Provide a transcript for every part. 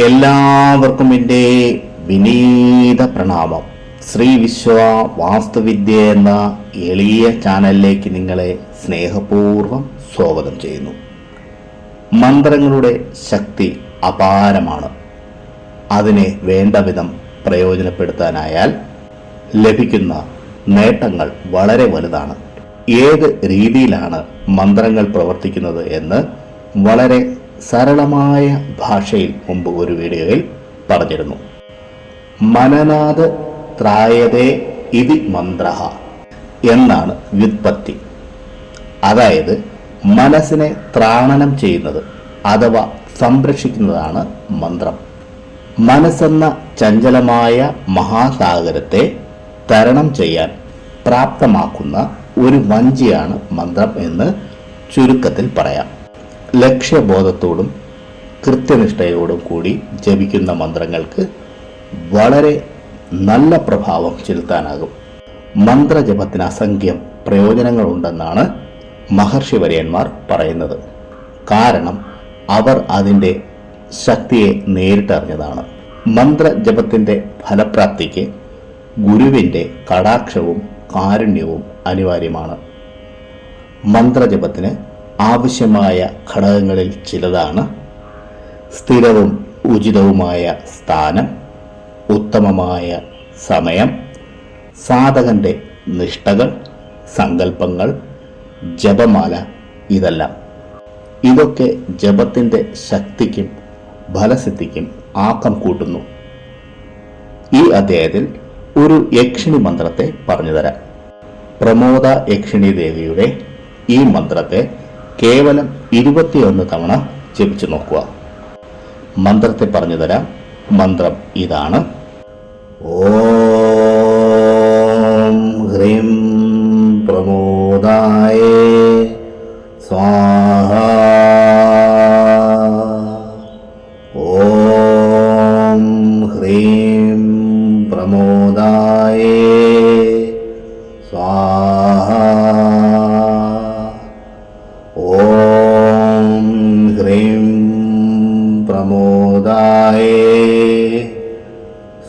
എല്ലാവർക്കും എന്റെ വിനീത പ്രണാമം. ശ്രീ വിശ്വ വാസ്തുവിദ്യ എന്ന എളിയ ചാനലിലേക്ക് നിങ്ങളെ സ്നേഹപൂർവം സ്വാഗതം ചെയ്യുന്നു. മന്ത്രങ്ങളുടെ ശക്തി അപാരമാണ്. അതിനെ വേണ്ട വിധം പ്രയോജനപ്പെടുത്താനായാൽ ലഭിക്കുന്ന നേട്ടങ്ങൾ വളരെ വലുതാണ്. ഏത് രീതിയിലാണ് മന്ത്രങ്ങൾ പ്രവർത്തിക്കുന്നത് എന്ന് വളരെ സരളമായ ഭാഷയിൽ മുമ്പ് ഒരു വീഡിയോയിൽ പറഞ്ഞിരുന്നു. മനനാഥ് ത്രായതേ ഇതി മന്ത്ര എന്നാണ് വ്യുത്പത്തി. അതായത് മനസ്സിനെ ത്രാണനം ചെയ്യുന്നത് അഥവാ സംരക്ഷിക്കുന്നതാണ് മന്ത്രം. മനസ്സെന്ന ചഞ്ചലമായ മഹാസാഗരത്തെ തരണം ചെയ്യാൻ പ്രാപ്തമാക്കുന്ന ഒരു വഞ്ചിയാണ് മന്ത്രം എന്ന് ചുരുക്കത്തിൽ പറയാം. ലക്ഷ്യബോധത്തോടും കൃത്യനിഷ്ഠയോടും കൂടി ജപിക്കുന്ന മന്ത്രങ്ങൾക്ക് വളരെ നല്ല പ്രഭാവം ചെലുത്താനാകും. മന്ത്രജപത്തിന് അസംഖ്യം പ്രയോജനങ്ങളുണ്ടെന്നാണ് മഹർഷി വര്യന്മാർ പറയുന്നത്. കാരണം അവർ അതിന്റെ ശക്തിയെ നേരിട്ടറിഞ്ഞതാണ്. മന്ത്രജപത്തിന്റെ ഫലപ്രാപ്തിക്ക് ഗുരുവിന്റെ കടാക്ഷവും കാരുണ്യവും അനിവാര്യമാണ്. മന്ത്രജപത്തിന് ആവശ്യമായ ഘടകങ്ങളിൽ ചിലതാണ് സ്ഥിരവും ഉചിതവുമായ സ്ഥാനം ഉത്തമമായ സമയം സാധകന്റെ നിഷ്ഠകൾ സങ്കല്പങ്ങൾ ജപമാല ഇതെല്ലാം. ഇതൊക്കെ ജപത്തിന്റെ ശക്തിക്കും ഫലസിദ്ധിക്കും ആക്കം കൂട്ടുന്നു. ഈ അധ്യായത്തിൽ ഒരു യക്ഷിണി മന്ത്രത്തെ പറഞ്ഞുതരാം. പ്രമോദ യക്ഷിണി ദേവിയുടെ ഈ മന്ത്രത്തെ കേവലം ഇരുപത്തിയൊന്ന് തവണ ജപിച്ചു നോക്കുക. മന്ത്രത്തെ പറഞ്ഞു തരാം. മന്ത്രം ഇതാണ്. ഓം ഹ്രീം പ്രമോദായ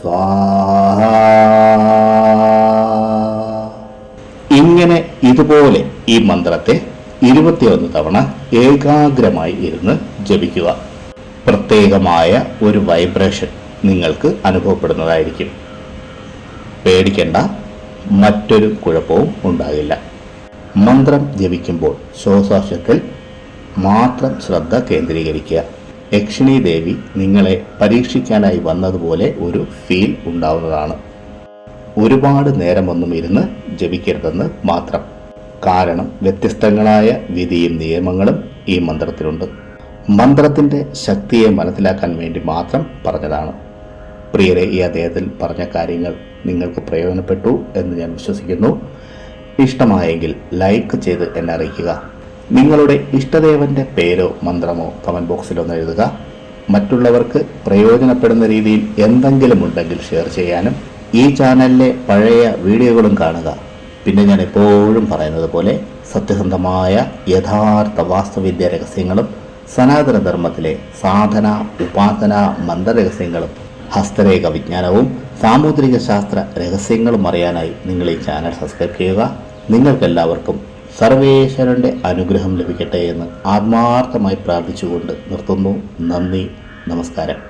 സ്വാഹ. ഇങ്ങനെ ഇതുപോലെ ഈ മന്ത്രത്തെ ഇരുപത്തിയൊന്ന് തവണ ഏകാഗ്രമായി ഇരുന്ന് ജപിക്കുക. പ്രത്യേകമായ ഒരു വൈബ്രേഷൻ നിങ്ങൾക്ക് അനുഭവപ്പെടുന്നതായിരിക്കും. പേടിക്കേണ്ട മറ്റൊരു കുഴപ്പവും ഉണ്ടാകില്ല. മന്ത്രം ജപിക്കുമ്പോൾ ശ്വാസോശത്തിൽ മാത്രം ശ്രദ്ധ കേന്ദ്രീകരിക്കുക. യക്ഷിണി ദേവി നിങ്ങളെ പരീക്ഷിക്കാനായി വന്നതുപോലെ ഒരു ഫീൽ ഉണ്ടാവുന്നതാണ്. ഒരുപാട് നേരമൊന്നും ഇരുന്ന് ജപിക്കരുതെന്ന് മാത്രം. കാരണം വ്യത്യസ്തങ്ങളായ വിധിയും നിയമങ്ങളും ഈ മന്ത്രത്തിലുണ്ട്. മന്ത്രത്തിന്റെ ശക്തിയെ മനസ്സിലാക്കാൻ വേണ്ടി മാത്രം പറഞ്ഞതാണ്. പ്രിയരെ ഈ അദ്ദേഹത്തിൽ പറഞ്ഞ കാര്യങ്ങൾ നിങ്ങൾക്ക് പ്രയോജനപ്പെട്ടു എന്ന് ഞാൻ വിശ്വസിക്കുന്നു. ഇഷ്ടമായെങ്കിൽ ലൈക്ക് ചെയ്ത് എന്നെ അറിയിക്കുക. നിങ്ങളുടെ ഇഷ്ടദേവന്റെ പേരോ മന്ത്രമോ കമന്റ് ബോക്സിൽ ഒന്ന് എഴുതുക. മറ്റുള്ളവർക്ക് പ്രയോജനപ്പെടുന്ന രീതിയിൽ എന്തെങ്കിലും ഉണ്ടെങ്കിൽ ഷെയർ ചെയ്യാനും ഈ ചാനലിലെ പഴയ വീഡിയോകളും കാണുക. പിന്നെ ഞാൻ എപ്പോഴും പറയുന്നത് പോലെ സത്യസന്ധമായ യഥാർത്ഥ വാസ്തുവിദ്യ രഹസ്യങ്ങളും സനാതനധർമ്മത്തിലെ സാധന ഉപാസന മന്ത്രരഹസ്യങ്ങളും ഹസ്തരേഖ വിജ്ഞാനവും സാമുദ്രിക ശാസ്ത്ര രഹസ്യങ്ങളും അറിയാനായി നിങ്ങൾ ഈ ചാനൽ സബ്സ്ക്രൈബ് ചെയ്യുക. നിങ്ങൾക്കെല്ലാവർക്കും സർവേശ്വരന്റെ അനുഗ്രഹം ലഭിക്കട്ടെ എന്ന് ആത്മാർത്ഥമായി പ്രാർത്ഥിച്ചുകൊണ്ട് നിർത്തുന്നു. നന്ദി. നമസ്കാരം.